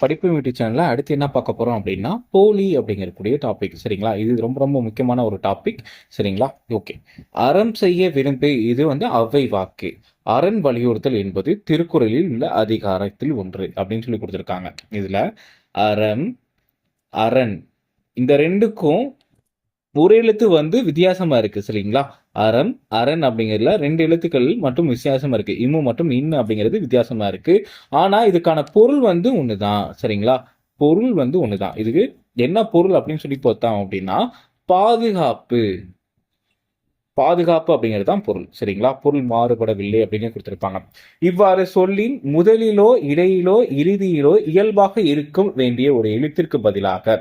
படிப்பு வீட்டு சேனலில் அடுத்து என்ன பார்க்க போகிறோம் அப்படின்னா போலி அப்படிங்கக்கூடிய டாபிக் சரிங்களா? இது ரொம்ப ரொம்ப முக்கியமான ஒரு டாபிக் சரிங்களா? ஓகே அறம் செய்ய விரும்பு இது வந்து அவை வாக்கு. அரண் வலியுறுத்தல் என்பது திருக்குறளில் உள்ள அதிகாரத்தில் ஒன்று அப்படின்னு சொல்லி கொடுத்துருக்காங்க. இதில் அறம் அரண் இந்த ரெண்டுக்கும் ஒரு எழுத்து வந்து வித்தியாசமாக இருக்குது சரிங்களா? அறம் அரண் அப்படிங்கிறதுல ரெண்டு எழுத்துக்கள் மட்டும் வித்தியாசமா இருக்கு. இம்மு மற்றும் இன்னு அப்படிங்கிறது வித்தியாசமா இருக்கு. ஆனா இதுக்கான பொருள் வந்து ஒண்ணுதான். சரிங்களா? பொருள் வந்து ஒண்ணுதான். இதுக்கு என்ன பொருள் அப்படின்னு சொல்லி பார்த்தோம் அப்படின்னா பாதுகாப்பு. பாதுகாப்பு அப்படிங்கிறது தான் பொருள். சரிங்களா? பொருள் மாறுபடவில்லை அப்படின்னு கொடுத்துருப்பாங்க. இவ்வாறு சொல்லின் முதலிலோ இடையிலோ இறுதியிலோ இயல்பாக இருக்கும் வேண்டிய ஒரு எழுத்திற்கு பதிலாக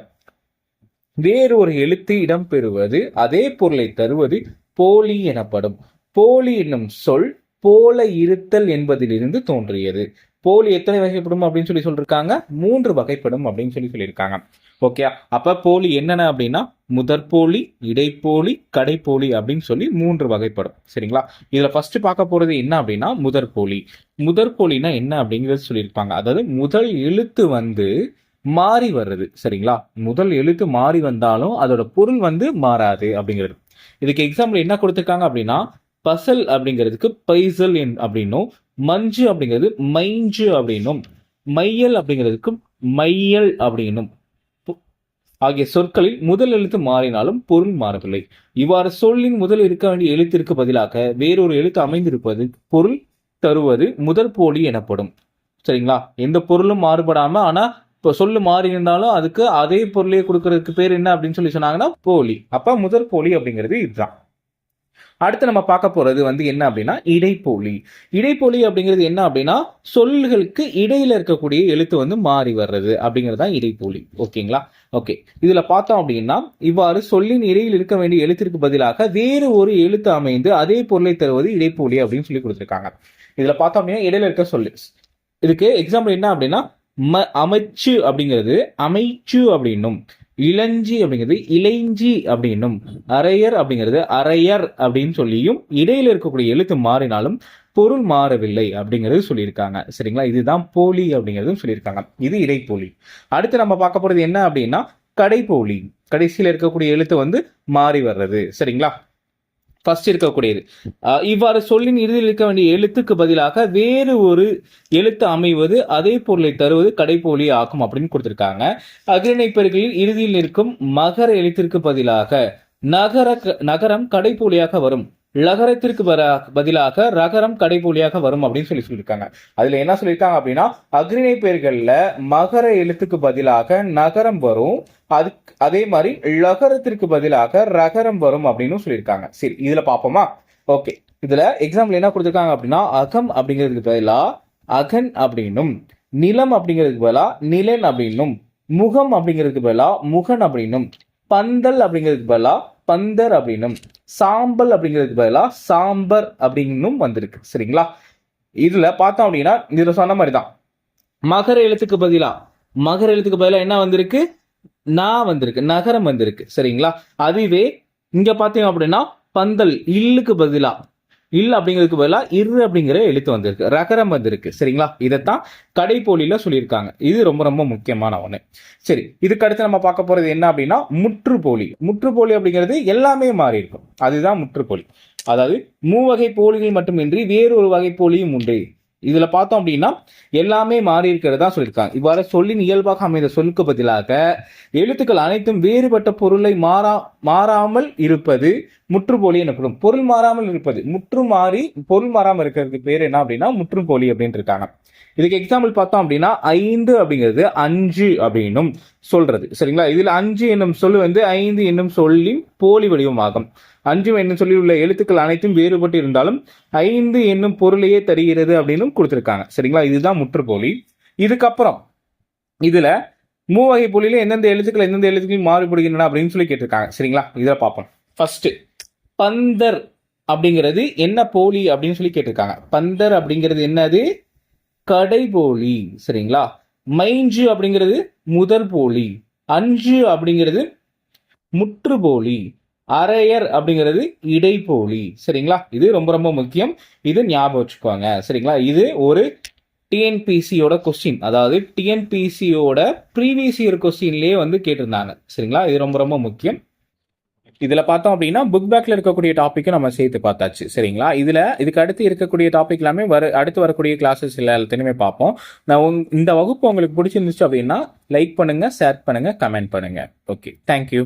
வேறு ஒரு எழுத்து இடம்பெறுவது அதே பொருளை தருவது போலி எனப்படும். போலி என்னும் சொல் போல இருத்தல் என்பதிலிருந்து தோன்றியது. போலி எத்தனை வகைப்படும் அப்படின்னு சொல்லி சொல்லியிருக்காங்க மூன்று வகைப்படும் அப்படின்னு சொல்லி சொல்லியிருக்காங்க. ஓகே அப்ப போலி என்னென்ன அப்படின்னா? முதற்போலி இடைப்போலி கடைப்போலி அப்படின்னு சொல்லி மூன்று வகைப்படும். சரிங்களா? இதுல ஃபர்ஸ்ட் பார்க்க போறது என்ன அப்படின்னா? முதற்போலி. முதற்போலினா என்ன அப்படிங்கிறது சொல்லியிருப்பாங்க. அதாவது முதல் எழுத்து வந்து மாறி வர்றது. சரிங்களா? முதல் எழுத்து மாறி வந்தாலும் அதோட பொருள் வந்து மாறாது அப்படிங்கிறது. இதுக்கு எக்ஸாம்பிள் என்ன கொடுத்துருக்காங்க அப்படின்னா பசல் அப்படிங்கிறதுக்கு பைசல் என் அப்படின்னும் மஞ்சு அப்படிங்கிறது மைஞ்சு அப்படின்னும் மையல் அப்படிங்கிறதுக்கு மையல் அப்படின்னும். ஆகிய சொற்களில் முதல் எழுத்து மாறினாலும் பொருள் மாறவில்லை. இவ்வாறு சொல்லின் முதல் இருக்க வேண்டிய எழுத்திற்கு பதிலாக வேறொரு எழுத்து அமைந்திருப்பது பொருள் தருவது முதல் போலி எனப்படும். சரிங்களா? எந்த பொருளும் மாறுபடாம ஆனா இப்போ சொல்லு மாறி இருந்தாலும் அதுக்கு அதே பொருளையே கொடுக்கறதுக்கு பேர் என்ன அப்படின்னு சொல்லி சொன்னாங்கன்னா போலி. அப்போ முதல் போலி அப்படிங்கிறது இதுதான். அடுத்து நம்ம பார்க்க போறது வந்து என்ன அப்படின்னா இடைப்போலி. இடைப்போலி அப்படிங்கிறது என்ன அப்படின்னா சொல்களுக்கு இடையில இருக்கக்கூடிய எழுத்து வந்து மாறி வர்றது அப்படிங்கிறது தான் இடைப்போலி. ஓகேங்களா? ஓகே. இதுல பார்த்தோம் அப்படின்னா இவ்வாறு சொல்லின் இடையில் இருக்க வேண்டிய எழுத்திற்கு பதிலாக வேறு ஒரு எழுத்து அமைந்து அதே பொருளை தருவது இடைப்போலி அப்படின்னு சொல்லி கொடுத்துருக்காங்க. இதுல பார்த்தோம் அப்படின்னா இடையில இருக்க சொல்லு. இதுக்கு எக்ஸாம்பிள் என்ன அப்படின்னா ம அமைச்சு அப்படிங்கிறது அமைச்சு அப்படின்னும். இளஞ்சி அப்படிங்கிறது இளைஞ்சி அப்படின்னும். அரையர் அப்படிங்கிறது அரையர் அப்படின்னு சொல்லியும் இடையில இருக்கக்கூடிய எழுத்து மாறினாலும் பொருள் மாறவில்லை அப்படிங்கிறது சொல்லியிருக்காங்க. சரிங்களா? இதுதான் போலி அப்படிங்கிறதும் சொல்லியிருக்காங்க. இது இடைப்போலி. அடுத்து நம்ம பார்க்க போறது என்ன அப்படின்னா கடைப்போலி. கடைசியில் இருக்கக்கூடிய எழுத்து வந்து மாறி வர்றது. சரிங்களா? ஃபர்ஸ்ட் இருக்கக்கூடியது. இவ்வாறு சொல்லின் இறுதியில் இருக்க வேண்டிய எழுத்துக்கு பதிலாக வேறு ஒரு எழுத்து அமைவது அதே பொருளை தருவது கடைப்போலி ஆகும் அப்படின்னு கொடுத்துருக்காங்க. அகிரணை பெருகளில் இறுதியில் இருக்கும் மகர எழுத்திற்கு பதிலாக நகர நகரம் கடைப்போலியாக வரும். லகரத்திற்கு பதிலாக ரகரம் கடைபோலியாக வரும் அப்படின்னு சொல்லி சொல்லியிருக்காங்க. அதுல என்ன சொல்லியிருக்காங்க அப்படின்னா அக்ரிணை பெயர்கள்ல மகர எழுத்துக்கு பதிலாக நகரம் வரும் அது அதே மாதிரி லகரத்திற்கு பதிலாக ரகரம் வரும் அப்படின்னு சொல்லியிருக்காங்க. சரி இதுல பாப்போமா ஓகே இதுல எக்ஸாம்பிள் என்ன கொடுத்துருக்காங்க அப்படின்னா அகம் அப்படிங்கிறதுக்கு பதிலா அகன் அப்படின்னும் நிலம் அப்படிங்கிறதுக்கு பதிலா நிலன் அப்படின்னும் முகம் அப்படிங்கிறதுக்கு பதிலா முகன் அப்படின்னும் பந்தல் அப்படிங்கிறதுக்கு பதிலா பந்தர் அப்படின்னும் சாம்பல் அப்படிங்கிறதுக்கு பதிலாக சாம்பர் அப்படின்னும் வந்திருக்கு. சரிங்களா? இதுல பார்த்தோம் அப்படின்னா இதுல சொன்ன மாதிரி தான் மகர எழுத்துக்கு பதிலா மகர எழுத்துக்கு பதிலாக என்ன வந்திருக்கு? நான் வந்திருக்கு நகரம் வந்திருக்கு. சரிங்களா? அதுவே இங்க பாத்தீங்க அப்படின்னா பந்தல் இல்லுக்கு பதிலா இல் அப்படிங்கிறதுக்கு பதிலாக இரு அப்படிங்கிற எழுத்து வந்திருக்கு ரகரம் வந்திருக்கு. சரிங்களா? இதைத்தான் கடைப்போலியில் சொல்லியிருக்காங்க. இது ரொம்ப ரொம்ப முக்கியமான ஒன்று சரி இதுக்கு அடுத்து நம்ம பார்க்க போகிறது என்ன அப்படின்னா முற்றுப்போலி. முற்றுப்போலி அப்படிங்கிறது எல்லாமே மாறி இருக்கும் அதுதான் முற்றுப்போலி. அதாவது மூவகை போலிகள் மட்டுமின்றி வேறொரு வகை போலியும் உண்டு. இதில் பார்த்தோம் அப்படின்னா எல்லாமே மாறி இருக்கிறதா சொல்லியிருக்காங்க. இவ்வாறு சொல்லின் இயல்பாக அமைந்த சொல்லுக்கு பதிலாக எழுத்துக்கள் அனைத்தும் வேறுபட்ட பொருளை மாறா மாறாமல் இருப்பது முற்றுப்போலி எனப்படும். பொருள் மாறாமல் இருப்பது. முற்று மாறி பொருள் மாறாமல் இருக்கிறதுக்கு பேர் என்ன அப்படின்னா முற்றுப்போலி அப்படின்னு இருக்காங்க இதுக்கு எக்ஸாம்பிள் பார்த்தோம் அப்படின்னா ஐந்து அப்படிங்கிறது அஞ்சு அப்படின்னும் சொல்றது. சரிங்களா? இதில் அஞ்சு என்னும் சொல் வந்து ஐந்து என்னும் சொல்லின் போலி வடிவமாகும். அஞ்சு என்னும் சொல்லி உள்ள எழுத்துக்கள் அனைத்தும் வேறுபட்டு இருந்தாலும் ஐந்து என்னும் பொருளையே தருகிறது அப்படின்னு கொடுத்துருக்காங்க. சரிங்களா? இதுதான் முற்றுப்போலி இதுக்கப்புறம் இதுல மூவகை போலியில எந்தெந்த எழுத்துக்கள் எந்தெந்த எழுத்துக்கள் மாறுபடுகின்றன அப்படின்னு சொல்லி கேட்டிருக்காங்க. சரிங்களா? இதை பார்ப்போம். ஃபர்ஸ்ட் பந்தர் அப்படிங்கிறது என்ன போலி அப்படின்னு சொல்லி கேட்டிருக்காங்க. பந்தர் அப்படிங்கிறது என்னது? கடைபோலி. சரிங்களா? மைஞ்சு அப்படிங்கிறது முதல் போலி அஞ்சு அப்படிங்கிறது முற்றுப்போலி அரையர் அப்படிங்கிறது இடைப்போலி சரிங்களா? இது ரொம்ப ரொம்ப முக்கியம். இது ஞாபகம் வச்சுக்கோங்க. சரிங்களா? இது ஒரு டிஎன்பிசியோட கொஸ்டின் அதாவது டிஎன்பிசியோட ப்ரீவியஸ் இயர் கொஸ்டின்லேயே வந்து கேட்டிருந்தாங்க. சரிங்களா? இது ரொம்ப ரொம்ப முக்கியம். இதில் பார்த்தோம் அப்படின்னா புக் பேக்கில் இருக்கக்கூடிய டாப்பிக்கும் நம்ம சேர்த்து பார்த்தாச்சு. சரிங்களா? இதில் இதுக்கு அடுத்து இருக்கக்கூடிய டாபிக் எல்லாமே வர அடுத்து வரக்கூடிய கிளாஸஸ் எல்லாத்தையுமே பார்ப்போம். நான் உங் இந்த வகுப்பு உங்களுக்கு பிடிச்சிருந்துச்சு அப்படின்னா லைக் பண்ணுங்கள் ஷேர் பண்ணுங்கள் கமெண்ட் பண்ணுங்கள் ஓகே தேங்க்யூ